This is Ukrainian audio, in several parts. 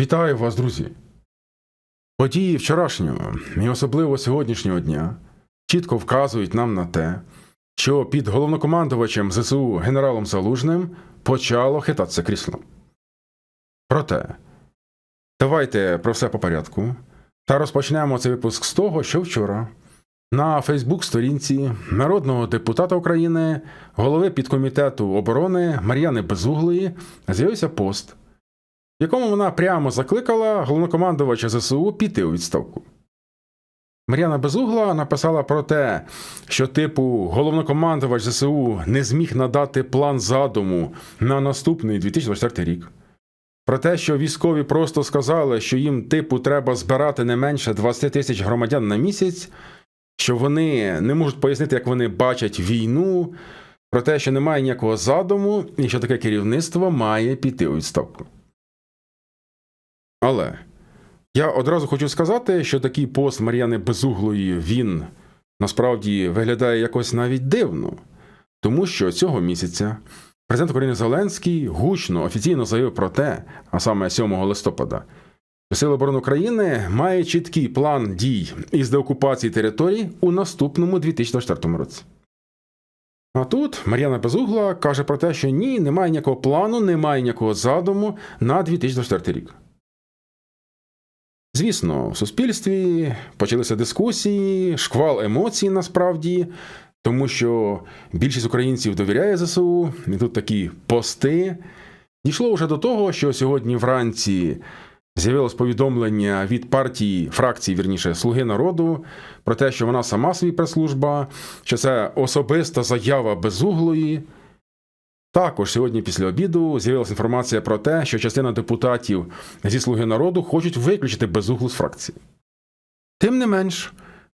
Вітаю вас, друзі! Події вчорашнього і особливо сьогоднішнього дня чітко вказують нам на те, що під головнокомандувачем ЗСУ генералом Залужним почало хитатися крісло. Проте, давайте про все по порядку та розпочнемо цей випуск з того, що вчора на Фейсбук-сторінці народного депутата України, голови підкомітету оборони Мар'яни Безуглої з'явився пост в якому вона прямо закликала головнокомандувача ЗСУ піти у відставку. Мар'яна Безугла написала про те, що, типу, головнокомандувач ЗСУ не зміг надати план задуму на наступний 2024 рік. Про те, що військові просто сказали, що їм, типу, треба збирати не менше 20 тисяч громадян на місяць, що вони не можуть пояснити, як вони бачать війну, про те, що немає ніякого задуму, і що таке керівництво має піти у відставку. Але я одразу хочу сказати, що такий пост Мар'яни Безуглої він насправді виглядає якось навіть дивно, тому що цього місяця президент України Зеленський гучно офіційно заявив про те, а саме 7 листопада, Сили оборони України має чіткий план дій із деокупації територій у наступному 2024 році. А тут Мар'яна Безугла каже про те, що ні, немає ніякого плану, немає ніякого задуму на 2024 рік. Звісно, в суспільстві почалися дискусії, шквал емоцій насправді, тому що більшість українців довіряє ЗСУ, і тут такі пости. Дійшло вже до того, що сьогодні вранці з'явилось повідомлення від партії, фракції, вірніше, Слуги народу про те, що вона сама свій прес-служба, що це особиста заява безуглої. Також сьогодні після обіду з'явилася інформація про те, що частина депутатів зі Слуги народу хочуть виключити безуглу з фракції. Тим не менш,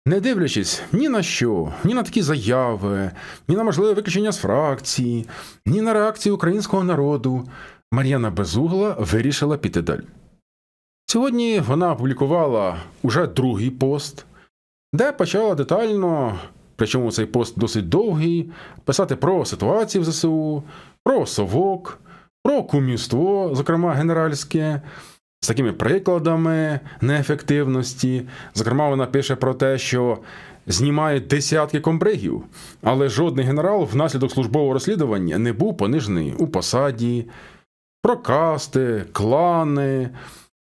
не дивлячись ні на що, ні на такі заяви, ні на можливе виключення з фракції, ні на реакцію українського народу, Мар'яна Безугла вирішила піти далі. Сьогодні вона опублікувала уже другий пост, де почала детально, причому цей пост досить довгий, писати про ситуацію в ЗСУ, про совок, про кумівство, зокрема генеральське, з такими прикладами неефективності. Зокрема, вона пише про те, що знімають десятки комбригів, але жодний генерал внаслідок службового розслідування не був понижений у посаді, про касти, клани.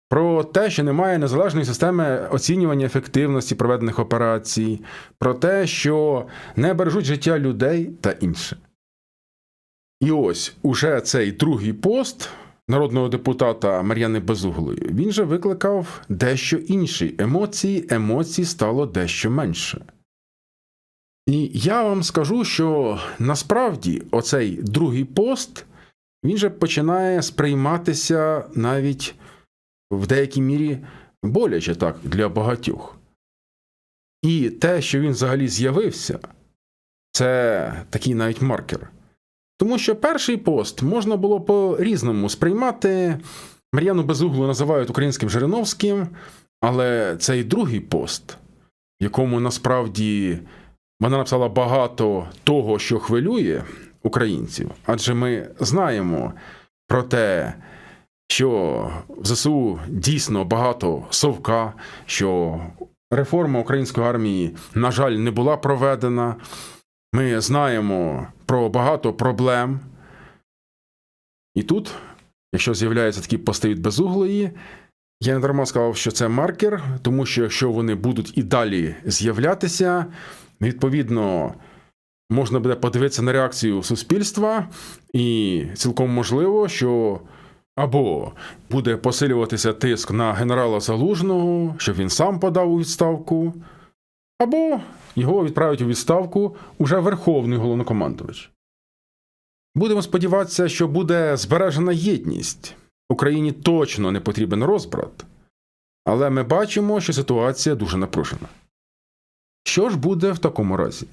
Про те, що немає незалежної системи оцінювання ефективності проведених операцій, про те, що не бережуть життя людей та інше. І ось уже цей другий пост народного депутата Мар'яни Безуглої він же викликав дещо інші емоції, емоцій стало дещо менше. І я вам скажу, що насправді оцей другий пост він же починає сприйматися навіть в деякій мірі боляче так для багатьох. І те, що він взагалі з'явився, це такий навіть маркер. Тому що перший пост можна було по-різному сприймати. Мар'яну Безуглу називають українським Жириновським, але цей другий пост, в якому насправді вона написала багато того, що хвилює українців, адже ми знаємо про те, що в ЗСУ дійсно багато совка, що реформа української армії, на жаль, не була проведена. Ми знаємо про багато проблем. І тут, якщо з'являються такі пости від безуглої, я не дарма сказав, що це маркер, тому що якщо вони будуть і далі з'являтися, відповідно. Можна буде подивитися на реакцію суспільства, і цілком можливо, що або буде посилюватися тиск на генерала Залужного, щоб він сам подав у відставку, або його відправить у відставку уже Верховний головнокомандувач. Будемо сподіватися, що буде збережена єдність. Україні точно не потрібен розбрат, але ми бачимо, що ситуація дуже напружена. Що ж буде в такому разі?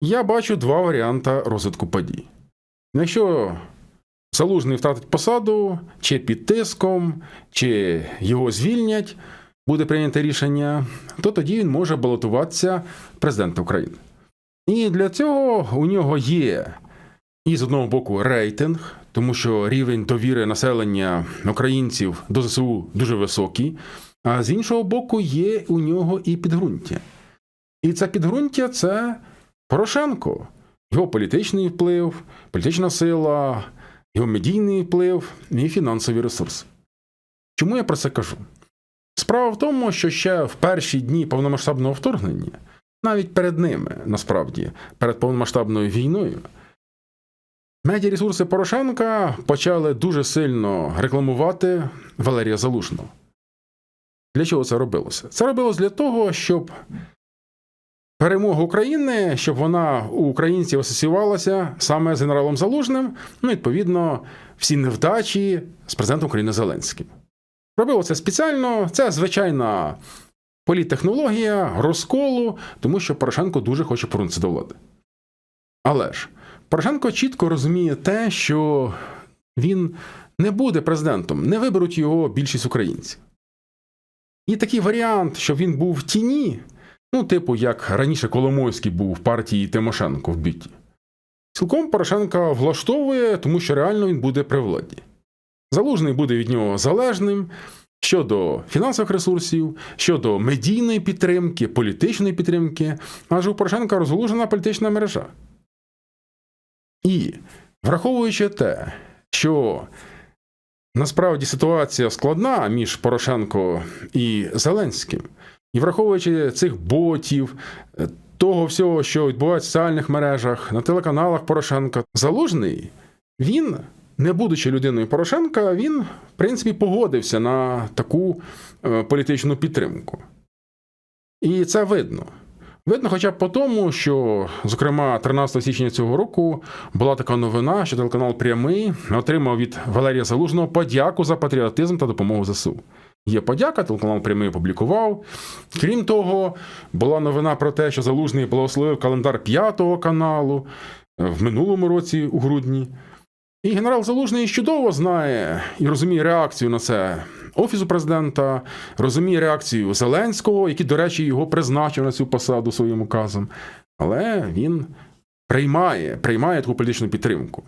Я бачу два варіанти розвитку подій. Якщо Залужний втратить посаду, чи під тиском, чи його звільнять, буде прийнято рішення, то тоді він може балотуватися президента України. І для цього у нього є І з одного боку рейтинг, тому що рівень довіри населення українців до ЗСУ дуже високий, а з іншого боку, є у нього і підґрунтя. І це підґрунтя це Порошенко, його політичний вплив, політична сила, його медійний вплив і фінансові ресурси. Чому я про це кажу? Справа в тому, що ще в перші дні повномасштабного вторгнення, навіть перед ними, насправді, перед повномасштабною війною, медіаресурси Порошенка почали дуже сильно рекламувати Валерія Залужного. Для чого це робилося? Це робилось для того, щоб перемога України, щоб вона у українців асоціювалася саме з генералом Залужним, ну, відповідно, всі невдачі з президентом України Зеленським. Робило це спеціально, це звичайна політтехнологія розколу, тому що Порошенко дуже хоче повернутися до влади. Але ж Порошенко чітко розуміє те, що він не буде президентом, не виберуть його більшість українців. І такий варіант, щоб він був в тіні, ну, типу, як раніше Коломойський був в партії Тимошенко в біті, цілком Порошенка влаштовує, тому що реально він буде при владі. Залужний буде від нього залежним щодо фінансових ресурсів, щодо медійної підтримки, політичної підтримки, адже у Порошенка розголужена політична мережа. І враховуючи те, що насправді ситуація складна між Порошенко і Зеленським, і враховуючи цих ботів, е, того всього, що відбувається в соціальних мережах, на телеканалах Порошенка, Залужний, він, не будучи людиною Порошенка, він, в принципі, погодився на таку е, політичну підтримку. І це видно. Видно, хоча б по тому, що, зокрема, 13 січня цього року була така новина, що телеканал Прямий отримав від Валерія Залужного подяку за патріотизм та допомогу ЗСУ. Є подяка, телеканал Прямий опублікував. Крім того, була новина про те, що Залужний благословив календар п'ятого каналу в минулому році, у грудні. І генерал Залужний чудово знає і розуміє реакцію на це Офісу президента, розуміє реакцію Зеленського, який, до речі, його призначив на цю посаду своїм указом. Але він приймає, приймає таку політичну підтримку.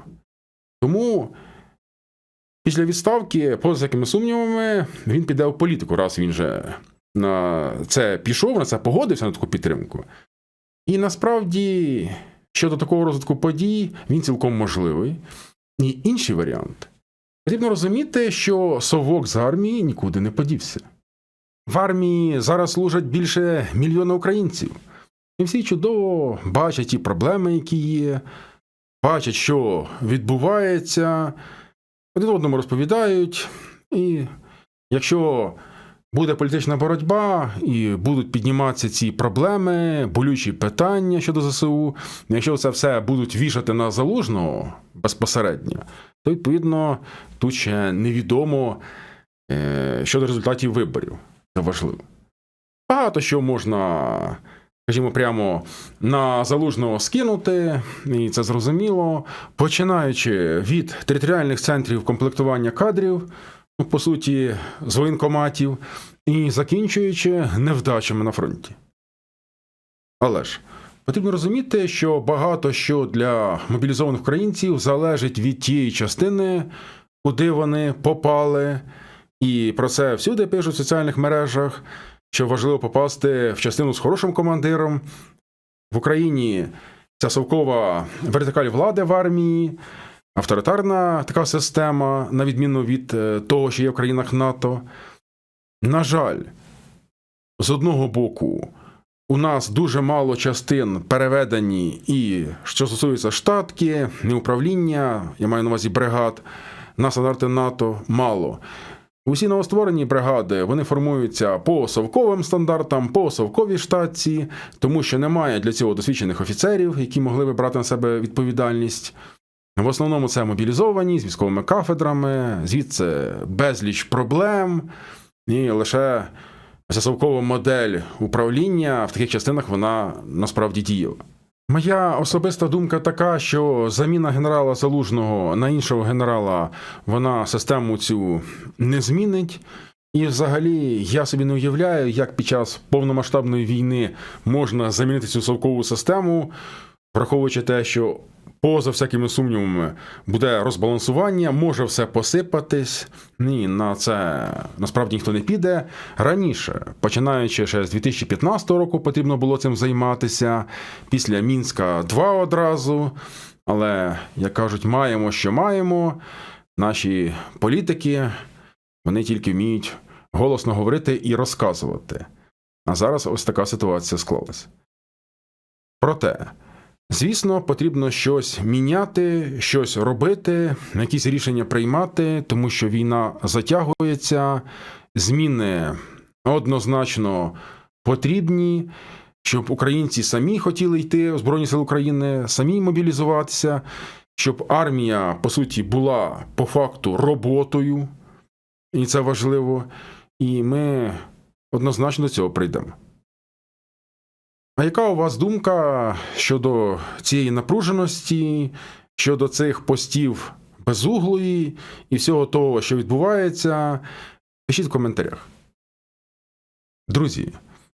Тому після відставки, поза всякими сумнівами, він піде в політику, раз він же на це пішов, на це погодився на таку підтримку. І насправді, щодо такого розвитку подій, він цілком можливий. І інший варіант. Потрібно розуміти, що совок з армії нікуди не подівся. В армії зараз служать більше мільйона українців. І всі чудово бачать ті проблеми, які є, бачать, що відбувається, один одному розповідають. І якщо буде політична боротьба і будуть підніматися ці проблеми, болючі питання щодо ЗСУ, якщо це все будуть вішати на залужного безпосередньо, то відповідно тут ще невідомо е, щодо результатів виборів. Це важливо. Багато що можна, скажімо, прямо на залужного скинути, і це зрозуміло, починаючи від територіальних центрів комплектування кадрів, по суті, з воєнкоматів, і закінчуючи невдачами на фронті. Але ж. Потрібно розуміти, що багато що для мобілізованих українців залежить від тієї частини, куди вони попали, і про це всюди пишуть в соціальних мережах, що важливо попасти в частину з хорошим командиром. В Україні ця совкова вертикаль влади в армії, авторитарна така система, на відміну від е, того, що є в країнах НАТО. На жаль, з одного боку. У нас дуже мало частин переведені, і що стосується штатки, і управління, я маю на увазі бригад на стандарти НАТО мало. Усі новостворені бригади вони формуються по совковим стандартам, по совковій штатці, тому що немає для цього досвідчених офіцерів, які могли би брати на себе відповідальність. В основному це мобілізовані з військовими кафедрами, звідси безліч проблем, і лише Засовкова модель управління в таких частинах вона насправді діяла. Моя особиста думка така, що заміна генерала Залужного на іншого генерала вона систему цю не змінить. І взагалі я собі не уявляю, як під час повномасштабної війни можна замінити цю совкову систему, враховуючи те, що поза всякими сумнівами буде розбалансування, може все посипатись. Ні, на це насправді ніхто не піде. Раніше, починаючи ще з 2015 року, потрібно було цим займатися. Після Мінська 2 одразу. Але, як кажуть, маємо, що маємо. Наші політики вони тільки вміють голосно говорити і розказувати. А зараз ось така ситуація склалась. Проте, звісно, потрібно щось міняти, щось робити, якісь рішення приймати, тому що війна затягується, зміни однозначно потрібні, щоб українці самі хотіли йти в Збройні Сили України, самі мобілізуватися, щоб армія, по суті, була по факту роботою, і це важливо. І ми однозначно до цього прийдемо. А яка у вас думка щодо цієї напруженості, щодо цих постів безуглої і всього того, що відбувається? Пишіть в коментарях. Друзі,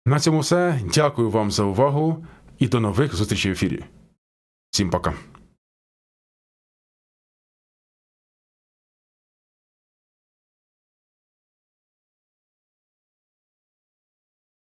на цьому все. Дякую вам за увагу і до нових зустрічей в ефірі. Всім пока.